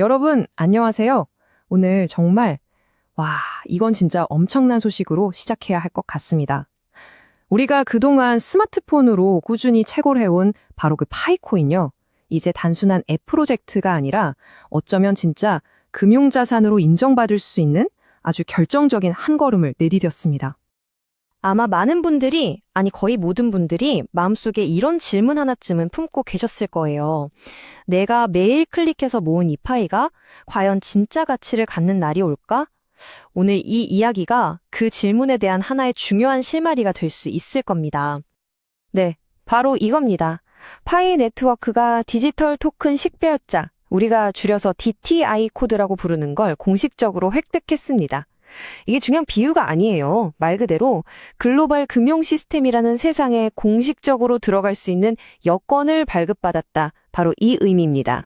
여러분, 안녕하세요. 오늘 정말, 와, 이건 진짜 엄청난 소식으로 시작해야 할 것 같습니다. 우리가 그동안 스마트폰으로 꾸준히 채굴 해온 바로 그 파이코인요. 이제 단순한 앱 프로젝트가 아니라 어쩌면 진짜 금융자산으로 인정받을 수 있는 아주 결정적인 한 걸음을 내디뎠습니다. 아마 많은 분들이, 아니 거의 모든 분들이 마음속에 이런 질문 하나쯤은 품고 계셨을 거예요. 내가 매일 클릭해서 모은 이 파이가 과연 진짜 가치를 갖는 날이 올까? 오늘 이 이야기가 그 질문에 대한 하나의 중요한 실마리가 될 수 있을 겁니다. 네, 바로 이겁니다. 파이 네트워크가 디지털 토큰 식별자, 우리가 줄여서 DTI 코드라고 부르는 걸 공식적으로 획득했습니다. 이게 중요한 비유가 아니에요. 말 그대로 글로벌 금융 시스템이라는 세상에 공식적으로 들어갈 수 있는 여건을 발급받았다. 바로 이 의미입니다.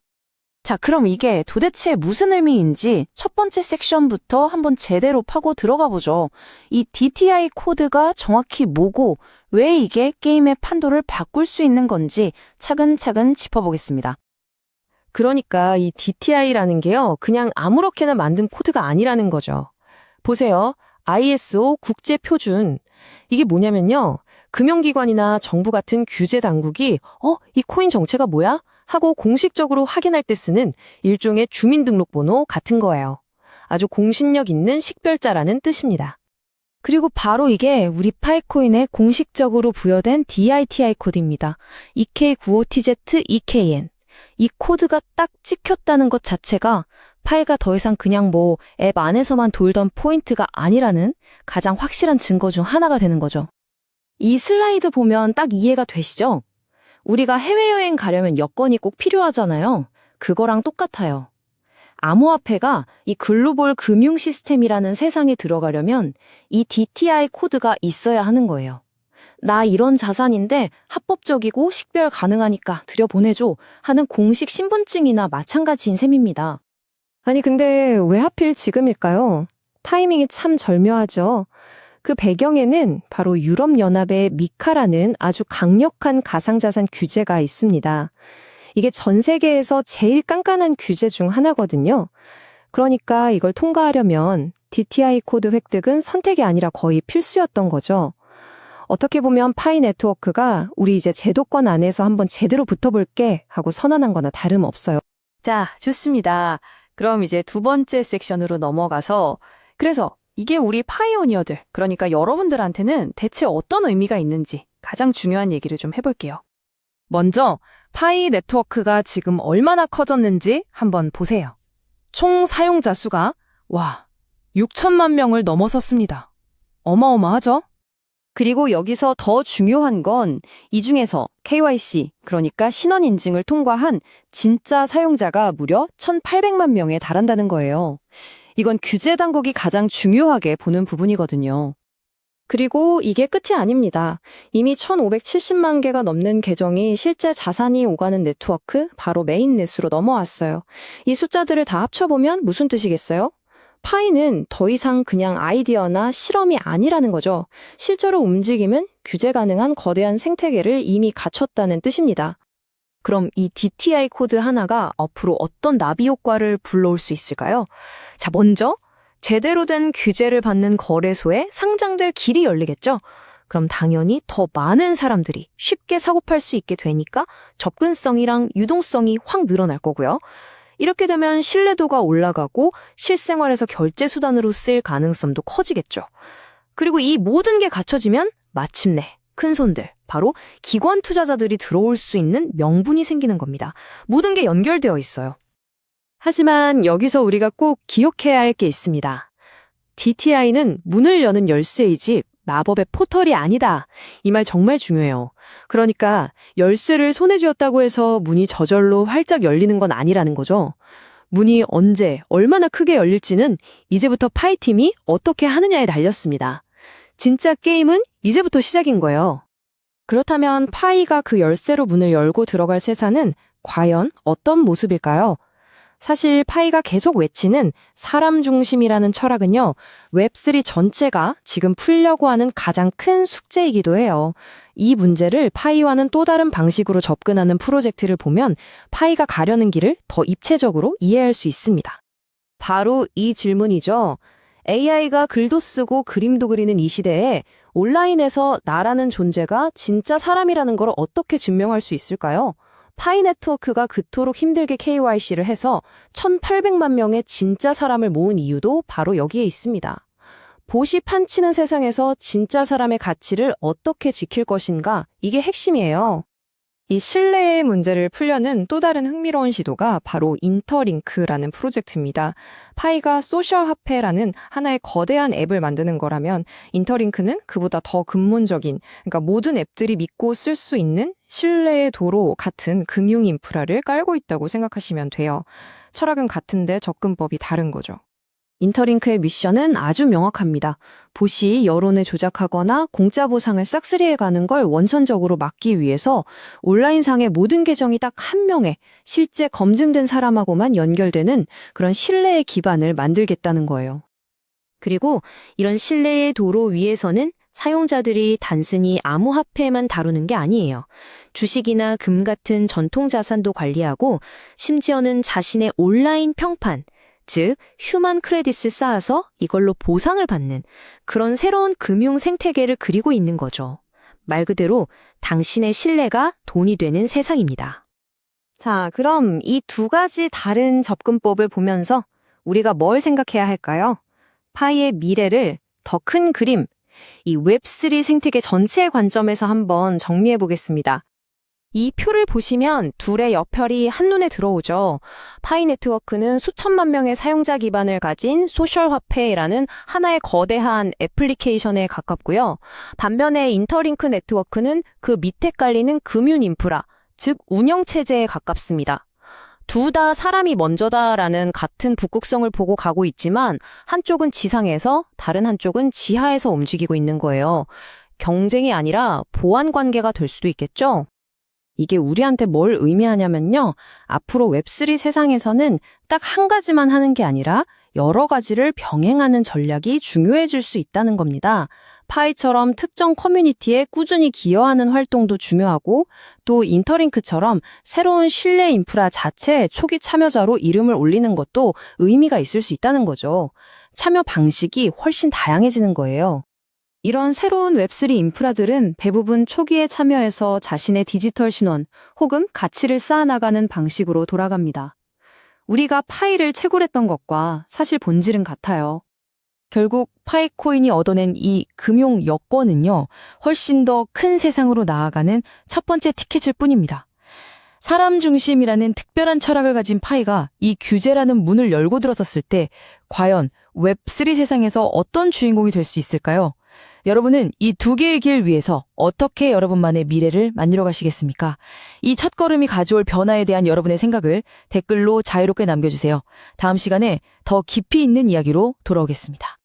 자, 그럼 이게 도대체 무슨 의미인지 첫 번째 섹션부터 한번 제대로 파고 들어가 보죠. 이 DTI 코드가 정확히 뭐고 왜 이게 게임의 판도를 바꿀 수 있는 건지 차근차근 짚어보겠습니다. 그러니까 이 DTI라는 게요. 그냥 아무렇게나 만든 코드가 아니라는 거죠. 보세요. ISO 국제 표준. 이게 뭐냐면요. 금융기관이나 정부 같은 규제 당국이 어, 이 코인 정체가 뭐야? 하고 공식적으로 확인할 때 쓰는 일종의 주민등록번호 같은 거예요. 아주 공신력 있는 식별자라는 뜻입니다. 그리고 바로 이게 우리 파이코인에 공식적으로 부여된 DITI 코드입니다. EK95TZ EKN. 이 코드가 딱 찍혔다는 것 자체가 파이가 더 이상 그냥 뭐 앱 안에서만 돌던 포인트가 아니라는 가장 확실한 증거 중 하나가 되는 거죠. 이 슬라이드 보면 딱 이해가 되시죠? 우리가 해외여행 가려면 여권이 꼭 필요하잖아요. 그거랑 똑같아요. 암호화폐가 이 글로벌 금융 시스템이라는 세상에 들어가려면 이 DTI 코드가 있어야 하는 거예요. 나 이런 자산인데 합법적이고 식별 가능하니까 들여보내줘 하는 공식 신분증이나 마찬가지인 셈입니다. 아니, 근데 왜 하필 지금일까요? 타이밍이 참 절묘하죠. 그 배경에는 바로 유럽연합의 미카라는 아주 강력한 가상자산 규제가 있습니다. 이게 전 세계에서 제일 깐깐한 규제 중 하나거든요. 그러니까 이걸 통과하려면 DTI 코드 획득은 선택이 아니라 거의 필수였던 거죠. 어떻게 보면 파이 네트워크가 우리 이제 제도권 안에서 한번 제대로 붙어볼게 하고 선언한 거나 다름없어요. 자, 좋습니다. 그럼 이제 두 번째 섹션으로 넘어가서 그래서 이게 우리 파이오니어들, 그러니까 여러분들한테는 대체 어떤 의미가 있는지 가장 중요한 얘기를 좀 해볼게요. 먼저 파이 네트워크가 지금 얼마나 커졌는지 한번 보세요. 총 사용자 수가 와 6천만 명을 넘어섰습니다. 어마어마하죠? 그리고 여기서 더 중요한 건 이 중에서 KYC, 그러니까 신원 인증을 통과한 진짜 사용자가 무려 1,800만 명에 달한다는 거예요. 이건 규제 당국이 가장 중요하게 보는 부분이거든요. 그리고 이게 끝이 아닙니다. 이미 1,570만 개가 넘는 계정이 실제 자산이 오가는 네트워크, 바로 메인넷으로 넘어왔어요. 이 숫자들을 다 합쳐보면 무슨 뜻이겠어요? 파이는 더 이상 그냥 아이디어나 실험이 아니라는 거죠. 실제로 움직임은 규제 가능한 거대한 생태계를 이미 갖췄다는 뜻입니다. 그럼 이 DTI 코드 하나가 앞으로 어떤 나비 효과를 불러올 수 있을까요? 자, 먼저 제대로 된 규제를 받는 거래소에 상장될 길이 열리겠죠? 그럼 당연히 더 많은 사람들이 쉽게 사고 팔 수 있게 되니까 접근성이랑 유동성이 확 늘어날 거고요. 이렇게 되면 신뢰도가 올라가고 실생활에서 결제 수단으로 쓸 가능성도 커지겠죠. 그리고 이 모든 게 갖춰지면 마침내 큰 손들, 바로 기관 투자자들이 들어올 수 있는 명분이 생기는 겁니다. 모든 게 연결되어 있어요. 하지만 여기서 우리가 꼭 기억해야 할 게 있습니다. DTI는 문을 여는 열쇠이지 마법의 포털이 아니다. 이 말 정말 중요해요. 그러니까 열쇠를 손에 쥐었다고 해서 문이 저절로 활짝 열리는 건 아니라는 거죠. 문이 언제, 얼마나 크게 열릴지는 이제부터 파이팀이 어떻게 하느냐에 달렸습니다. 진짜 게임은 이제부터 시작인 거예요. 그렇다면 파이가 그 열쇠로 문을 열고 들어갈 세상은 과연 어떤 모습일까요? 사실 파이가 계속 외치는 사람 중심이라는 철학은요, 웹3 전체가 지금 풀려고 하는 가장 큰 숙제이기도 해요. 이 문제를 파이와는 또 다른 방식으로 접근하는 프로젝트를 보면 파이가 가려는 길을 더 입체적으로 이해할 수 있습니다. 바로 이 질문이죠. AI가 글도 쓰고 그림도 그리는 이 시대에 온라인에서 나라는 존재가 진짜 사람이라는 걸 어떻게 증명할 수 있을까요? 파이 네트워크가 그토록 힘들게 KYC를 해서 1,800만 명의 진짜 사람을 모은 이유도 바로 여기에 있습니다. 보시 판치는 세상에서 진짜 사람의 가치를 어떻게 지킬 것인가, 이게 핵심이에요. 이 신뢰의 문제를 풀려는 또 다른 흥미로운 시도가 바로 인터링크라는 프로젝트입니다. 파이가 소셜 화폐라는 하나의 거대한 앱을 만드는 거라면 인터링크는 그보다 더 근본적인, 그러니까 모든 앱들이 믿고 쓸 수 있는 신뢰의 도로 같은 금융 인프라를 깔고 있다고 생각하시면 돼요. 철학은 같은데 접근법이 다른 거죠. 인터링크의 미션은 아주 명확합니다. 보시 여론을 조작하거나 공짜 보상을 싹쓸이해 가는 걸 원천적으로 막기 위해서 온라인상의 모든 계정이 딱 한 명의 실제 검증된 사람하고만 연결되는 그런 신뢰의 기반을 만들겠다는 거예요. 그리고 이런 신뢰의 도로 위에서는 사용자들이 단순히 암호화폐만 다루는 게 아니에요. 주식이나 금 같은 전통 자산도 관리하고 심지어는 자신의 온라인 평판, 즉 휴먼 크레딧을 쌓아서 이걸로 보상을 받는 그런 새로운 금융 생태계를 그리고 있는 거죠. 말 그대로 당신의 신뢰가 돈이 되는 세상입니다. 자, 그럼 이 두 가지 다른 접근법을 보면서 우리가 뭘 생각해야 할까요? 파이의 미래를 더 큰 그림, 이 웹3 생태계 전체의 관점에서 한번 정리해 보겠습니다. 이 표를 보시면 둘의 여편이 한눈에 들어오죠. 파이 네트워크는 수천만 명의 사용자 기반을 가진 소셜 화폐라는 하나의 거대한 애플리케이션에 가깝고요. 반면에 인터링크 네트워크는 그 밑에 깔리는 금융 인프라, 즉 운영 체제에 가깝습니다. 둘 다 사람이 먼저다라는 같은 북극성을 보고 가고 있지만 한쪽은 지상에서 다른 한쪽은 지하에서 움직이고 있는 거예요. 경쟁이 아니라 보완 관계가 될 수도 있겠죠? 이게 우리한테 뭘 의미하냐면요. 앞으로 웹3 세상에서는 딱 한 가지만 하는 게 아니라 여러 가지를 병행하는 전략이 중요해질 수 있다는 겁니다. 파이처럼 특정 커뮤니티에 꾸준히 기여하는 활동도 중요하고 또 인터링크처럼 새로운 신뢰 인프라 자체의 초기 참여자로 이름을 올리는 것도 의미가 있을 수 있다는 거죠. 참여 방식이 훨씬 다양해지는 거예요. 이런 새로운 웹3 인프라들은 대부분 초기에 참여해서 자신의 디지털 신원 혹은 가치를 쌓아나가는 방식으로 돌아갑니다. 우리가 파이를 채굴했던 것과 사실 본질은 같아요. 결국 파이코인이 얻어낸 이 금융 여권은요, 훨씬 더 큰 세상으로 나아가는 첫 번째 티켓일 뿐입니다. 사람 중심이라는 특별한 철학을 가진 파이가 이 규제라는 문을 열고 들어섰을 때, 과연 웹3 세상에서 어떤 주인공이 될 수 있을까요? 여러분은 이 두 개의 길 위해서 어떻게 여러분만의 미래를 만들어 가시겠습니까? 이 첫걸음이 가져올 변화에 대한 여러분의 생각을 댓글로 자유롭게 남겨주세요. 다음 시간에 더 깊이 있는 이야기로 돌아오겠습니다.